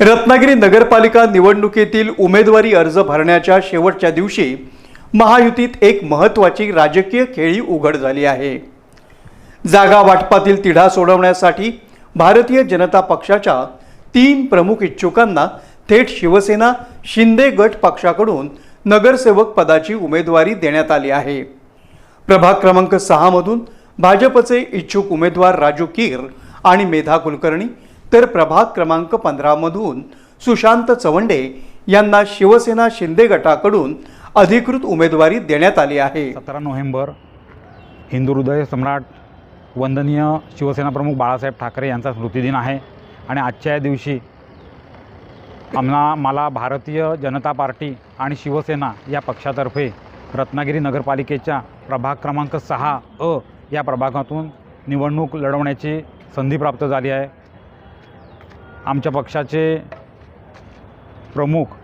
रत्नागिरी नगरपालिका निवडणुकीतील उमेदवारी अर्ज भरण्याच्या शेवटच्या दिवशी महायुतीत एक महत्त्वाची राजकीय खेळी उघड झाली आहे. जागा वाटपातील तिढा सोडवण्यासाठी भारतीय जनता पक्षाच्या तीन प्रमुख इच्छुकांना थेट शिवसेना शिंदे गट पक्षाकडून नगरसेवक पदाची उमेदवारी देण्यात आली आहे. प्रभाग क्रमांक सहामधून भाजपचे इच्छुक उमेदवार राजू कीर आणि मेधा कुलकर्णी तर प्रभाग क्रमांक पंधरामधून सुशांत चवंडे यांना शिवसेना शिंदे गटाकडून अधिकृत उमेदवारी देण्यात आली आहे. सतरा नोव्हेंबर हिंदू हृदय सम्राट वंदनीय शिवसेना प्रमुख बाळासाहेब ठाकरे यांचा स्मृतिदिन आहे. आणि आजच्या या दिवशी आम्हाला मला भारतीय जनता पार्टी आणि शिवसेना या पक्षातर्फे रत्नागिरी नगरपालिकेच्या प्रभाग क्रमांक सहा अ या प्रभागातून निवडणूक लढवण्याची संधी प्राप्त झाली आहे. आमच्या पक्षाचे प्रमुख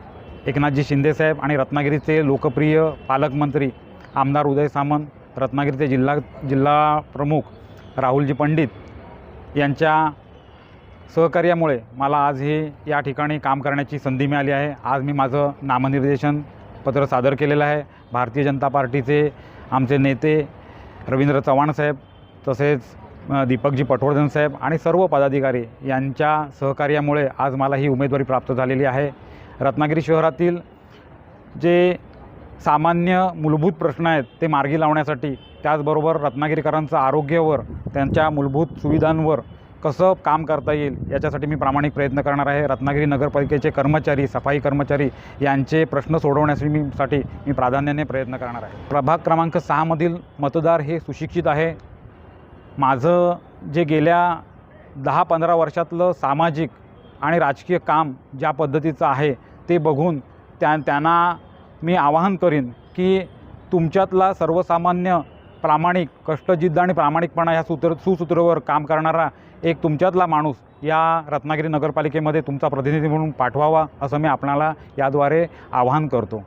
एकनाथजी शिंदेसाहेब आणि रत्नागिरीचे लोकप्रिय पालकमंत्री आमदार उदय सामंत रत्नागिरीचे जिल्हा जिल्हा प्रमुख राहुलजी पंडित यांच्या सहकार्यामुळे मला आज हे या ठिकाणी काम करण्याची संधी मिळाली आहे. आज मी माझं नामनिर्देशन पत्र सादर केलेलं आहे. भारतीय जनता पार्टीचे आमचे नेते रवींद्र चव्हाण साहेब तसेच दीपकजी पटवर्धन साहेब आणि सर्व पदाधिकारी यांच्या सहकार्यामुळे आज मला ही उमेदवारी प्राप्त झालेली आहे. रत्नागिरी शहरातील जे सामान्य मूलभूत प्रश्न आहेत ते मार्गी लावण्यासाठी त्याचबरोबर रत्नागिरीकरांचं आरोग्यावर त्यांच्या मूलभूत सुविधांवर कसं काम करता येईल याच्यासाठी मी प्रामाणिक प्रयत्न करणार आहे. रत्नागिरी नगरपालिकेचे कर्मचारी सफाई कर्मचारी यांचे प्रश्न सोडवण्यासाठी मी साठी मी प्राधान्याने प्रयत्न करणार आहे. प्रभाग क्रमांक सहामधील मतदार हे सुशिक्षित आहे. माझं जे गेल्या दहा पंधरा वर्षातलं सामाजिक आणि राजकीय काम ज्या पद्धतीचं आहे ते बघून त्या त्यांना मी आवाहन करीन की तुमच्यातला सर्वसामान्य प्रामाणिक कष्टजिद्द आणि प्रामाणिकपणा ह्या सूत्र सुसूत्रवर काम करणारा एक तुमच्यातला माणूस या रत्नागिरी नगरपालिकेमध्ये तुमचा प्रतिनिधी म्हणून पाठवावा असं मी आपणाला याद्वारे आवाहन करतो.